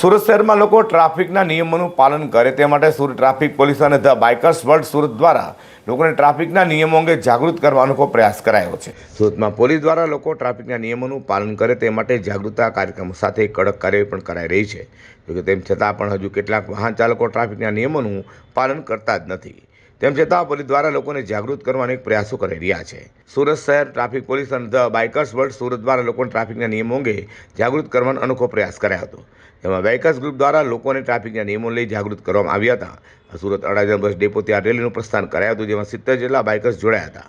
સુરત શહેરમાં લોકો ટ્રાફિકના નિયમોનું પાલન કરે તે માટે સુરત ટ્રાફિક પોલીસ અને ધ બાઇકર્સ વર્લ્ડ સુરત દ્વારા લોકોને ટ્રાફિકના નિયમો અંગે જાગૃત કરવાનો પ્રયાસ કરાયો છે. સુરતમાં પોલીસ દ્વારા લોકો ટ્રાફિકના નિયમોનું પાલન કરે તે માટે જાગૃતતા કાર્યક્રમો સાથે કડક કાર્યવાહી પણ કરાઈ રહી છે. જોકે તેમ છતાં પણ હજુ કેટલાક વાહન ચાલકો ટ્રાફિકના નિયમોનું પાલન કરતા જ નથી. તેમ છતાં પોલીસ દ્વારા લોકોને જાગૃત કરવા અનેક પ્રયાસો કરી રહ્યા છે. સુરત શહેર ટ્રાફિક પોલીસ અને ધ બાઇકર્સ વર્લ્ડ સુરત દ્વારા લોકોને ટ્રાફિકના નિયમો અંગે જાગૃત કરવાનો અનોખો પ્રયાસ કર્યો હતો. તેમાં બાઇકર્સ ગ્રુપ દ્વારા લોકોને ટ્રાફિકના નિયમો લઈ જાગૃત કરવામાં આવ્યા હતા. સુરત અડાજણ બસ ડેપો ત્યાં રેલીનું પ્રસ્થાન કરાયું હતું, જેમાં સિત્તેર જેટલા બાઇકર્સ જોડાયા હતા.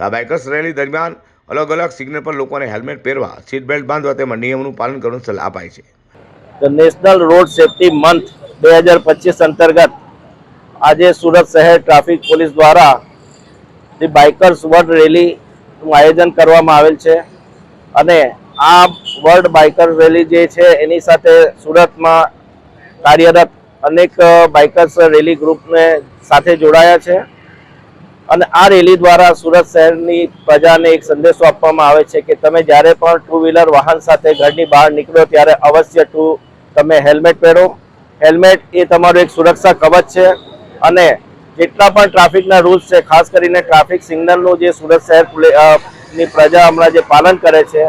આ બાઇકર્સ રેલી દરમિયાન અલગ અલગ સિગ્નલ પર લોકોને હેલ્મેટ પહેરવા, સીટ બેલ્ટ બાંધવા તેમજ નિયમોનું પાલન કરવાની સલાહ અપાય છે. નેશનલ રોડ સેફટી મંથ બે હજાર પચીસ અંતર્ગત આજે સુરત શહેર ટ્રાફિક પોલીસ દ્વારા ધી બાઇકર્સ વર્લ્ડ રેલીનું આયોજન કરવામાં આવેલ છે. અને આ વર્લ્ડ બાઇકર રેલી જે છે, એની સાથે સુરતમાં કાર્યરત અનેક બાઇકર્સ રેલી ગ્રુપને સાથે જોડાયા છે. અને આ રેલી દ્વારા સુરત શહેરની પ્રજાને એક સંદેશો આપવામાં આવે છે કે તમે જ્યારે પણ ટુ વ્હીલર વાહન સાથે ઘરની બહાર નીકળો ત્યારે અવશ્ય ટુ, તમે હેલ્મેટ પહેરો. હેલ્મેટ એ તમારું એક સુરક્ષા કવચ છે. અને જેટલા પણ ટ્રાફિકના રૂલ્સ છે, ખાસ કરીને ટ્રાફિક સિગ્નલનું જે સુરત શહેરની પ્રજા હમણાં જે પાલન કરે છે,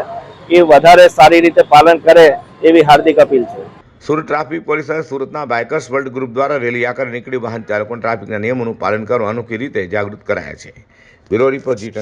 એ વધારે સારી રીતે પાલન કરે એવી હાર્દિક અપીલ છે. સુરત ટ્રાફિક પોલીસ સુરતના બાઇકર્સ વર્લ્ડ ગ્રુપ દ્વારા રેલી આકાર નીકળી વાહન ચાલકોને ટ્રાફિકના નિયમોનું પાલન કરવા અનોખી રીતે જાગૃત કરાયા છે. બ્યુરો રિપોર્ટ જી